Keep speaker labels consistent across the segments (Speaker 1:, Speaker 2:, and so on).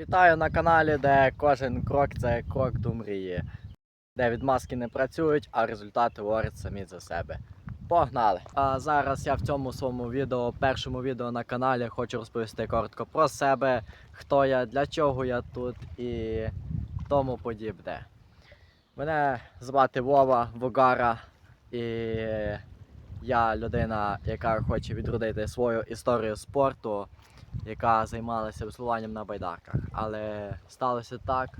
Speaker 1: Вітаю на каналі, де кожен крок це крок до мрії, де відмазки не працюють, а результати говорять самі за себе. Погнали! А зараз я в цьому своєму відео, першому відео на каналі, хочу розповісти коротко про себе, хто я, для чого я тут і тому подібне. Мене звати Вова Вогара, і я людина, яка хоче відродити свою історію спорту яка займалася веслуванням на байдарках. Але сталося так,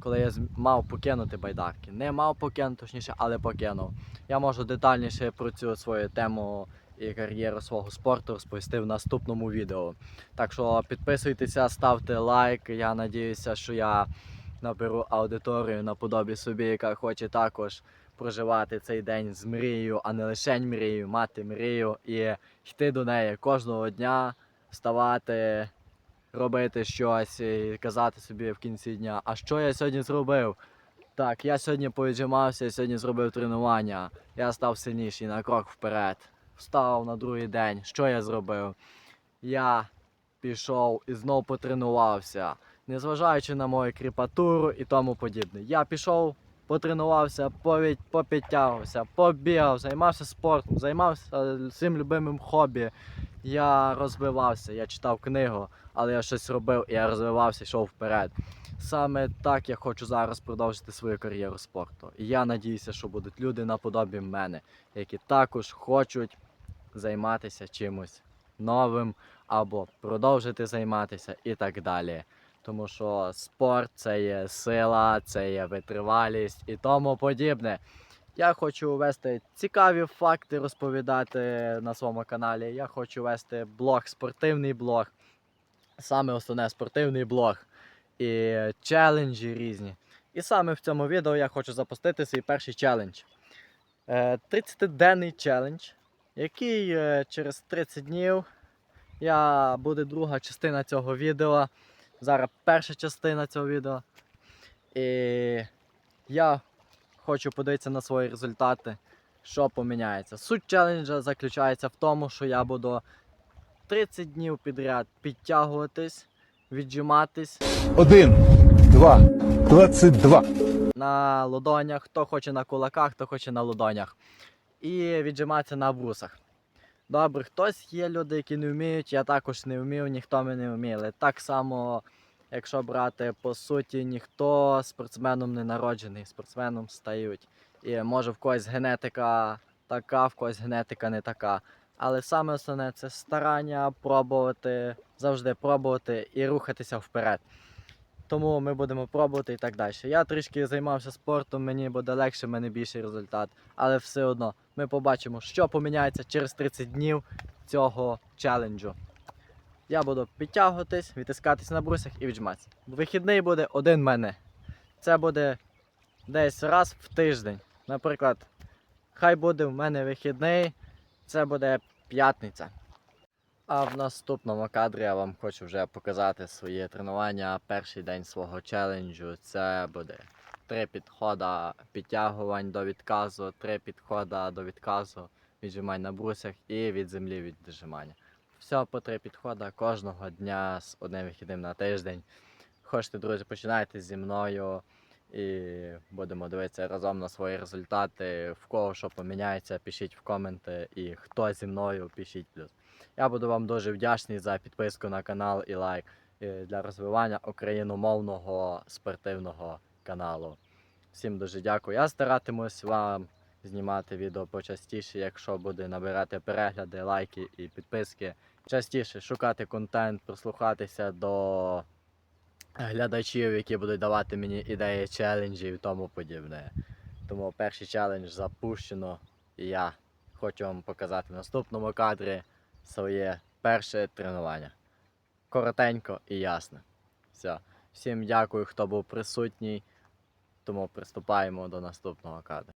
Speaker 1: коли я мав покинути байдарки. Не мав покинути, точніше, але покинув. Я можу детальніше про цю свою тему і кар'єру свого спорту розповісти в наступному відео. Так що підписуйтеся, ставте лайк. Я надіюся, що я наберу аудиторію наподобі собі, яка хоче також проживати цей день з мрією, а не лише мрією, мати мрію і йти до неї кожного дня вставати, робити щось і казати собі в кінці дня, а що я сьогодні зробив? Так, я сьогодні повіджимався, я сьогодні зробив тренування. Я став сильніший на крок вперед. Встав на другий день. Що я зробив? Я пішов і знов потренувався, незважаючи на мою кріпатуру і тому подібне. Я пішов, потренувався, повід- попідтягувався, побігав, займався спортом, займався своїм любимим хобі. Я розвивався, я читав книгу, але я щось робив і я розвивався, йшов вперед. Саме так я хочу зараз продовжити свою кар'єру спорту. І я надіюся, що будуть люди наподобі мене, які також хочуть займатися чимось новим або продовжити займатися і так далі. Тому що спорт це є сила, це є витривалість і тому подібне. Я хочу вести цікаві факти, розповідати на своєму каналі. Я хочу вести блог, спортивний блог. Саме основне спортивний блог і челенджі різні. І саме в цьому відео я хочу запустити свій перший челендж. Е, 30-денний челендж, який е, через 30 днів я буде друга частина цього відео. Зараз перша частина цього відео. І я хочу подивитися на свої результати, що поміняється. Суть челенджа заключається в тому, що я буду 30 днів підряд підтягуватись, віджиматись
Speaker 2: Один, два, двадцять два.
Speaker 1: на ладонях, хто хоче на кулаках, хто хоче на ладонях. І віджиматися на брусах. Добре, хтось є люди, які не вміють, я також не вмів, ніхто ми не вміли. Так само, якщо брати по суті, ніхто спортсменом не народжений, спортсменом стають. І може в когось генетика така, в когось генетика не така. Але саме основне це старання пробувати, завжди пробувати і рухатися вперед. Тому ми будемо пробувати і так далі. Я трішки займався спортом, мені буде легше, мене більший результат. Але все одно ми побачимо, що поміняється через 30 днів цього челенджу. Я буду підтягуватись, відтискатись на брусях і віджиматися. Вихідний буде один мене. Це буде десь раз в тиждень. Наприклад, хай буде в мене вихідний, це буде п'ятниця. А в наступному кадрі я вам хочу вже показати своє тренування. Перший день свого челенджу. Це буде три підходи підтягувань до відказу, три підходи до відказу, віджимань на брусях і від землі від віджимання. Все по три підходи кожного дня з одним вихідним на тиждень. Хочете, друзі, починайте зі мною і будемо дивитися разом на свої результати. В кого що поміняється, пишіть в коменти. І хто зі мною, пишіть плюс. Я буду вам дуже вдячний за підписку на канал і лайк е, для розвивання україномовного спортивного каналу. Всім дуже дякую. Я старатимусь вам знімати відео почастіше, якщо буде набирати перегляди, лайки і підписки. Частіше шукати контент, прислухатися до глядачів, які будуть давати мені ідеї челенджів і тому подібне. Тому перший челендж запущено, і я хочу вам показати в наступному кадрі своє перше тренування. Коротенько і ясно. Все. Всім дякую, хто був присутній. Тому приступаємо до наступного кадру.